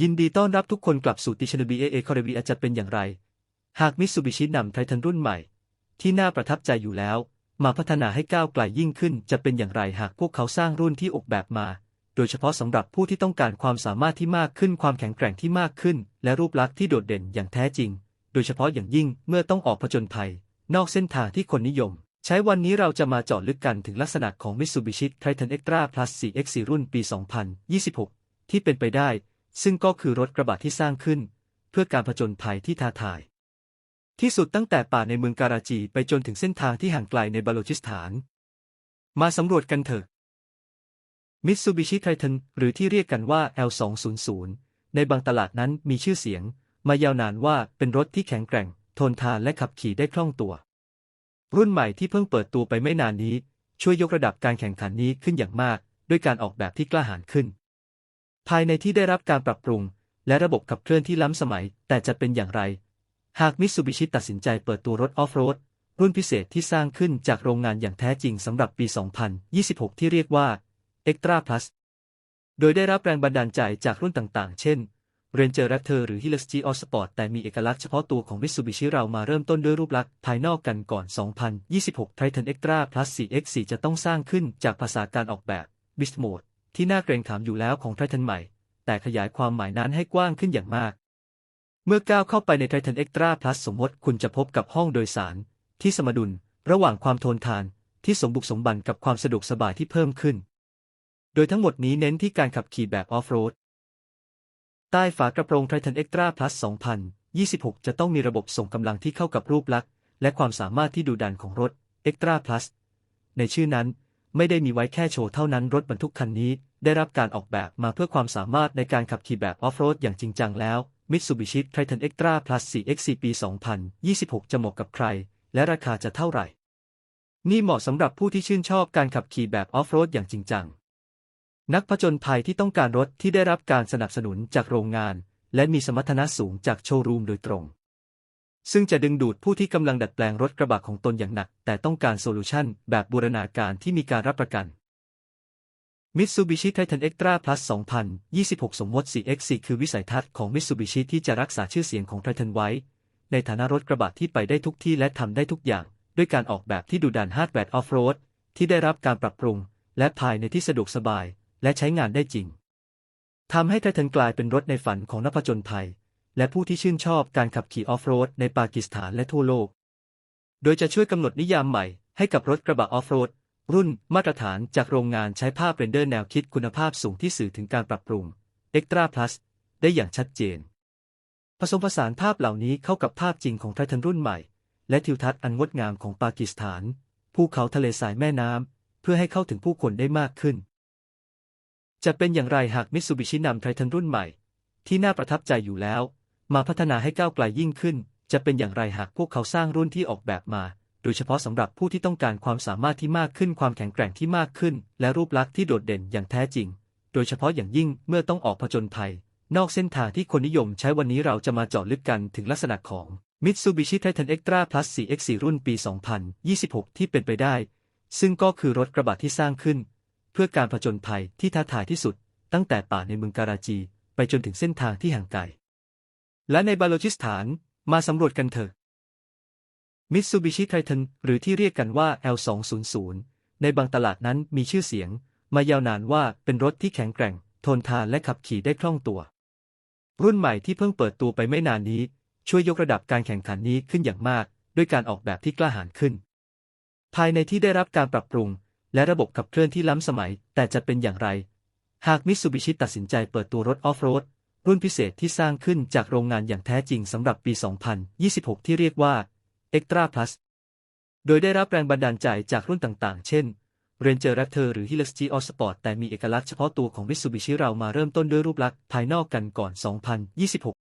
ยินดีต้อนรับทุกคนกลับสู่ติชนบีเอเอคอร์บีอาจจะเป็นอย่างไร หากมิตซูบิชินำไททันรุ่นใหม่ ที่น่าประทับใจอยู่แล้ว มาพัฒนาให้ก้าวไกลยิ่งขึ้น จะเป็นอย่างไรหากพวกเขาสร้างรุ่นที่ออกแบบมา โดยเฉพาะสำหรับผู้ที่ต้องการความสามารถที่มากขึ้นความแข็งแกร่งที่มากขึ้น และรูปลักษณ์ที่โดดเด่นอย่างแท้จริง โดยเฉพาะอย่างยิ่งเมื่อต้องออกผจญภัย นอกเส้นทางที่คนนิยม ใช้วันนี้เราจะมาเจาะลึกกันถึงลักษณะของ Mitsubishi Triton Extra Plus 4X 4รุ่นปี 2026 ที่เป็นไปได้ ซึ่งก็คือรถกระบะที่สร้างขึ้น เพื่อการผจญภัยที่ท้าทาย ที่สุดตั้งแต่ป่าในเมืองการาจีไปจนถึงเส้นทางที่ห่างไกลในบาโลชิสถาน มาสำรวจกันเถอะ Mitsubishi Triton หรือที่เรียกกันว่า L200 ในบางตลาดนั้นมีชื่อเสียง มายาวนานว่าเป็นรถที่แข็งแกร่ง ทนทานและขับขี่ได้คล่องตัว รุ่นใหม่ที่เพิ่งเปิดตัวไปไม่นานนี้ ช่วยยกระดับการแข่งขันนี้ขึ้นอย่างมาก ด้วยการออกแบบที่กล้าหาญขึ้น ภายในที่ได้รับการปรับปรุง และระบบขับเคลื่อนที่ล้ำสมัย แต่จะเป็นอย่างไร หากมิตซูบิชิตัดสินใจเปิดตัวรถออฟโรดรุ่นพิเศษที่สร้างขึ้นจากโรงงานอย่างแท้จริงสำหรับปี 2026 ที่เรียกว่า Extra Plus โดยได้รับแรงบันดาลใจจากรุ่นต่างๆ เช่น Ranger Raptor หรือ Hilux GR Sport แต่มีเอกลักษณ์เฉพาะตัวของ Mitsubishi เรามาเริ่มต้นด้วยรูปลักษณ์ภายนอกกันก่อน 2026 Triton Extra Plus 4X4 จะต้องสร้างขึ้นจากภาษาการออกแบบ Beast Mode ที่น่าเกรงขามอยู่แล้วของ Triton ใหม่ แต่ขยายความหมายนั้นให้กว้างขึ้นอย่างมาก เมื่อก้าวเข้าไปใน Triton Extra Plus สมมติคุณจะพบกับห้องโดยสาร ที่สมดุล ระหว่างความทนทาน ที่สมบุกสมบันกับความสะดวกสบายที่เพิ่มขึ้น โดยทั้งหมดนี้เน้นที่การขับขี่แบบออฟโรด ต้ฝากระโปรง Triton Extra Plus 2026 จะต้องมีระบบส่งกำลังที่เข้ากับรูปลักษณ์ และความสามารถที่ดูดันของรถ Extra Plus ในชื่อนั้นไม่ได้มีไว้แค่โชว์เท่านั้นรถบรรทุกคันนี้ ได้รับการออกแบบมาเพื่อความสามารถในการขับขี่แบบออฟโรดอย่างจริงจังแล้ว Mitsubishi Triton Extra Plus 4X4 ปี 2026 จะเหมาะกับใคร และราคาจะเท่าไหร่ นี่เหมาะสำหรับผู้ที่ชื่นชอบการขับขี่แบบออฟโรดอย่างจริงจัง นักผจญภัยที่ต้องการรถที่ได้รับการสนับสนุนจากโรงงาน และมีสมรรถนะสูงจากโชว์รูมโดยตรง ซึ่งจะดึงดูดผู้ที่กำลังดัดแปลงรถกระบะของตนอย่างหนัก แต่ต้องการโซลูชันแบบบูรณาการที่มีการรับประกัน Mitsubishi Triton Extra Plus 2026 สมมติ 4X4 คือวิสัยทัศน์ของ Mitsubishi ที่จะรักษาชื่อเสียงของ Triton ไว้ ในฐานะรถกระบะที่ไปได้ทุกที่และทำได้ทุกอย่าง ด้วยการออกแบบที่ดูดันฮาร์ดแวร์ออฟโรดที่ได้รับการปรับปรุง และภายในที่สะดวกสบาย และใช้งานได้จริงทำให้ไททันกลายเป็นรถในฝันของนักผจญภัย และผู้ที่ชื่นชอบการขับขี่ออฟโรดในปากีสถานและทั่วโลก โดยจะช่วยกำหนดนิยามใหม่ให้กับรถกระบะออฟโรดรุ่นมาตรฐานจากโรงงานใช้ภาพเรนเดอร์แนวคิดคุณภาพสูงที่สื่อถึงการปรับปรุง Extra Plus ได้อย่างชัดเจน ผสมผสานภาพเหล่านี้เข้ากับภาพจริงของไททันรุ่นใหม่ และทิวทัศน์อันงดงามของปากีสถาน ภูเขาทะเลสายแม่น้ำ เพื่อให้เข้าถึงผู้คนได้มากขึ้น จะเป็นอย่างไรหากมิตซูบิชินำไททันรุ่นใหม่ ที่น่าประทับใจอยู่แล้ว มาพัฒนาให้ก้าวไกลยิ่งขึ้น จะเป็นอย่างไรหากพวกเขาสร้างรุ่นที่ออกแบบมา โดยเฉพาะสำหรับผู้ที่ต้องการความสามารถที่มากขึ้นความแข็งแกร่งที่มากขึ้น และรูปลักษณ์ที่โดดเด่นอย่างแท้จริง โดยเฉพาะอย่างยิ่งเมื่อต้องออกผจญภัย นอกเส้นทางที่คนนิยมใช้วันนี้เราจะมาเจาะลึกกันถึงลักษณะของ Mitsubishi Triton Extra Plus 4X4 รุ่นปี 2026 ที่เป็นไปได้ ซึ่งก็คือรถกระบะที่สร้างขึ้น พื่อการผจญภัยที่ท้าทายที่สุด ตั้งแต่ป่าในเมืองการาจี ไปจนถึงเส้นทางที่ห่างไกล และในบาโลชิสถานมาสำรวจกันเถอะ Mitsubishi Triton หรือที่เรียกกันว่า L200 ในบางตลาดนั้นมีชื่อเสียง มายาวนานว่าเป็นรถที่แข็งแกร่ง ทนทานและขับขี่ได้คล่องตัว รุ่นใหม่ที่เพิ่งเปิดตัวไปไม่นานนี้ ช่วยยกระดับการแข่งขันนี้ขึ้นอย่างมาก ด้วยการออกแบบที่กล้าหาญขึ้น ภายในที่ได้รับการปรับปรุง และระบบขับเคลื่อนที่ล้ำสมัย แต่จะเป็นอย่างไร หากมิตซูบิชิตัดสินใจเปิดตัวรถออฟโรดรุ่นพิเศษที่สร้างขึ้นจากโรงงานอย่างแท้จริงสำหรับปี 2026 ที่เรียกว่า Extra Plus โดยได้รับแรงบันดาลใจจากรุ่นต่างๆ เช่น Ranger Raptor หรือ Hilux GR Sport แต่มีเอกลักษณ์เฉพาะตัวของ Mitsubishi เรามาเริ่มต้นด้วยรูปลักษณ์ภายนอกกันก่อน 2026